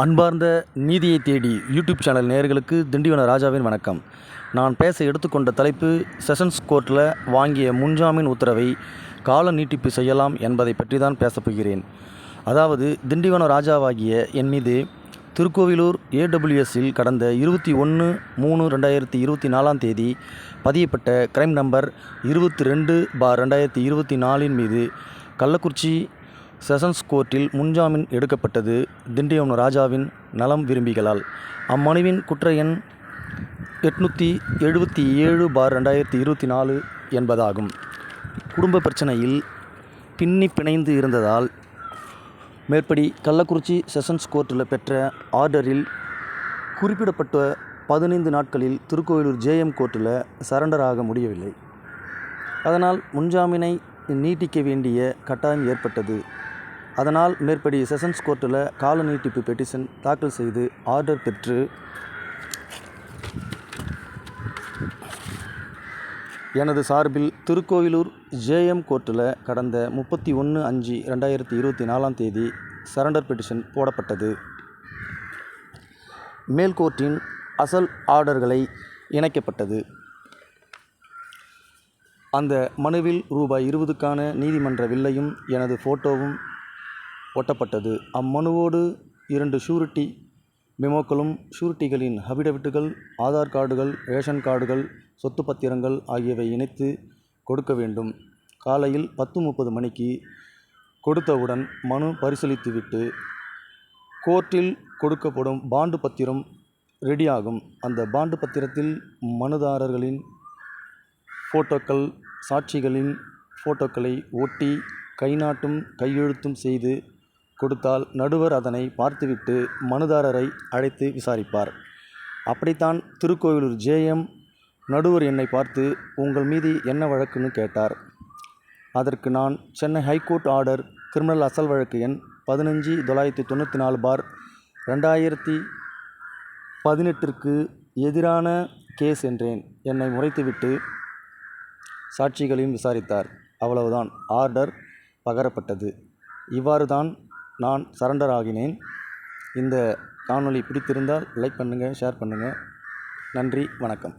அன்பார்ந்த நீதியை தேடி யூடியூப் சேனல் நேர்களுக்கு திண்டிவன ராஜாவின் வணக்கம். நான் பேச எடுத்துக்கொண்ட தலைப்பு செஷன்ஸ் கோர்ட்டில் வாங்கிய முன்ஜாமீன் உத்தரவை கால நீட்டிப்பு செய்யலாம் என்பதை பற்றி தான் பேசப்போகிறேன் அதாவது திண்டிவன ராஜாவாகிய என் மீது திருக்கோவிலூர் ஏடபிள்யூஎஸ்ஸில் கடந்த இருபத்தி ஒன்று மூணு ரெண்டாயிரத்தி இருபத்தி நாலாம் தேதி பதியப்பட்ட கிரைம் நம்பர் இருபத்தி ரெண்டு பார் ரெண்டாயிரத்தி இருபத்தி நாலின் மீது கள்ளக்குறிச்சி செஷன்ஸ் கோர்ட்டில் முன்ஜாமீன் எடுக்கப்பட்டது திண்டிவன ராஜாவின் நலம் விரும்பிகளால். அம்மனுவின் குற்ற எண் எட்நூற்றி எழுபத்தி ஏழு பார் ரெண்டாயிரத்தி இருபத்தி நாலு என்பதாகும். குடும்ப பிரச்சனையில் பின்னி பிணைந்து இருந்ததால் மேற்படி கள்ளக்குறிச்சி செஷன்ஸ் கோர்ட்டில் பெற்ற ஆர்டரில் குறிப்பிடப்பட்ட பதினைந்து நாட்களில் திருக்கோயிலூர் ஜேஎம் கோர்ட்டில் சரண்டர் ஆக முடியவில்லை. அதனால் முன்ஜாமீனை நீட்டிக்க வேண்டிய கட்டாயம் ஏற்பட்டது. அதனால் மேற்படி செஷன்ஸ் கோர்ட்டில் கால நீட்டிப்பு பெட்டிஷன் தாக்கல் செய்து ஆர்டர் பெற்று எனது சார்பில் திருக்கோவிலூர் ஜேஎம் கோர்ட்டில் கடந்த முப்பத்தி ஒன்று அஞ்சு ரெண்டாயிரத்தி இருபத்தி நாலாம் தேதி சரண்டர் பெட்டிஷன் போடப்பட்டது. மேல் கோர்ட்டின் அசல் ஆர்டர்களை இணைக்கப்பட்டது. அந்த மனுவில் ரூபாய் இருபதுக்கான நீதிமன்ற வில்லையும் எனது ஃபோட்டோவும் ஒட்டப்பட்டது. அம்மனுவோடு இரண்டு ஷூரிட்டி மெமோக்களும் ஷூரிட்டிகளின் அபிடவிட்டுகள் ஆதார் கார்டுகள் ரேஷன் கார்டுகள் சொத்து பத்திரங்கள் ஆகியவை இணைத்து கொடுக்க வேண்டும். காலையில் பத்து முப்பது மணிக்கு கொடுத்தவுடன் மனு பரிசீலித்துவிட்டு கோர்ட்டில் கொடுக்கப்படும் பாண்டு பத்திரம் ரெடியாகும். அந்த பாண்டு பத்திரத்தில் மனுதாரர்களின் ஃபோட்டோக்கள் சாட்சிகளின் ஃபோட்டோக்களை ஒட்டி கைநாட்டும் கையெழுத்தும் செய்து கொடுத்தால் நடுவர் அதனை பார்த்துவிட்டு மனுதாரரை அழைத்து விசாரிப்பார். அப்படித்தான் திருக்கோவிலூர் ஜேஎம் நடுவர் என்னை பார்த்து உங்கள் மீது என்ன வழக்குன்னு கேட்டார். அதற்கு நான் சென்னை ஹைகோர்ட் ஆர்டர் கிரிமினல் அசல் வழக்கு எண் பதினஞ்சு தொள்ளாயிரத்தி தொண்ணூற்றி நாலு பார் ரெண்டாயிரத்தி பதினெட்டிற்கு எதிரான கேஸ் என்றேன். என்னை முறைத்துவிட்டு சாட்சிகளையும் விசாரித்தார். அவ்வளவுதான். ஆர்டர் பகரப்பட்டது. இவ்வாறு தான் நான் சரண்டர் ஆகினேன். இந்த காணொளி பிடித்திருந்தால் லைக் பண்ணுங்கள் ஷேர் பண்ணுங்கள் நன்றி வணக்கம்.